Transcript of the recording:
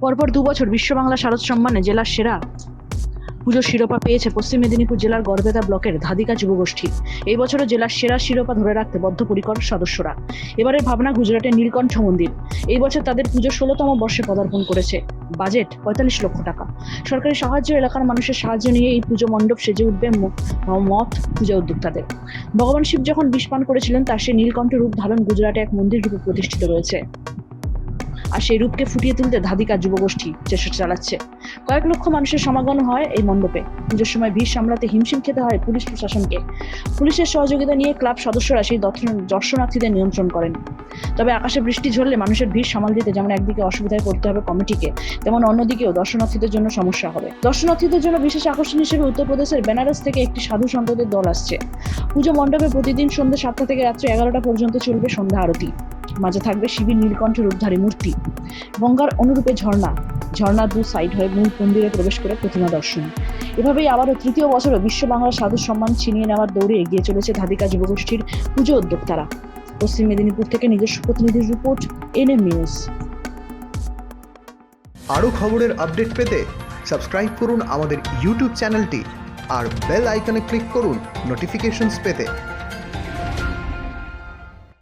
পরপর দু বছর বিশ্ব বাংলা শারদ সম্মানে জেলার সেরা পুজোর শিরোপা পেয়েছে পশ্চিম মেদিনীপুর জেলার গড়বেতা ব্লকের ধাদিকা যুবগোষ্ঠী। এই বছরও জেলার সেরা শিরোপা ধরে রাখতে বদ্ধপরিকর সদস্যরা। এবারের ভাবনা গুজরাটের নীলকণ্ঠ মন্দির। এই বছর তাদের পুজো ষোলোতম বর্ষে পদার্পণ করেছে। বাজেট পঁয়তাল্লিশ লক্ষ টাকা। সরকারি সাহায্য এলাকার মানুষের সাহায্য নিয়ে এই পুজো মণ্ডপ সেজে উঠবে ম- মঠ পূজা উদ্যোক্তাদের। ভগবান শিব যখন বিষ পান করেছিলেন, তার সেই নীলকণ্ঠ রূপ ধারণ গুজরাটে এক মন্দির রূপে প্রতিষ্ঠিত রয়েছে। আর সেই রূপকে ফুটিয়ে তুলতে ধাদিকা যুবগোষ্ঠী চেষ্টা চালাচ্ছে। কয়েক লক্ষ মানুষের সমাগম হয় এই মণ্ডপে। পুজোর সময় ভিড় সামলাতে হিমশিম খেতে হয় পুলিশ প্রশাসনকে। পুলিশের সহযোগিতা নিয়ে ক্লাব সদস্যরা সেই দর্শন- দর্শনার্থীদের নিয়ন্ত্রণ করেন। তবে আকাশে বৃষ্টি ঝরলে মানুষের ভিড় সামাল দিতে যেমন একদিকে অসুবিধায় পড়তে হবে কমিটিকে, তেমন অন্যদিকেও দর্শনার্থীদের জন্য সমস্যা হবে। দর্শনার্থীদের জন্য বিশেষ আকর্ষণ হিসেবে উত্তরপ্রদেশের বেনারস থেকে একটি সাধু সন্তদের দল আসছে। পুজো মণ্ডপে প্রতিদিন সন্ধ্যে সাতটা থেকে রাত্রি এগারোটা পর্যন্ত চলবে সন্ধ্যা আরতি। মাঝে থাকবে শিবির নীলকণ্ঠ রূপধারী মূর্তি। গঙ্গার অনুরূপে ঝর্ণা, ঝর্ণার দু সাইড হয়ে মূল মন্দিরে প্রবেশ করে প্রতিমা দর্শন। এভাবেই আবারও তৃতীয় বছরও বিশ্ব বাংলা সাধু সম্মান ছিনিয়ে নেওয়ার দৌড়ে এগিয়ে চলেছে ধাদিকা যুবগোষ্ঠীর পুজো উদ্যোক্তারা। পশ্চিম মেদিনীপুর থেকে নিজস্ব প্রতিনিধির রিপোর্ট, এনএম নিউজ। আরও খবরের আপডেট পেতে সাবস্ক্রাইব করুন আমাদের ইউটিউব চ্যানেলটি আর বেল আইকনে ক্লিক করুন নোটিফিকেশনস পেতে।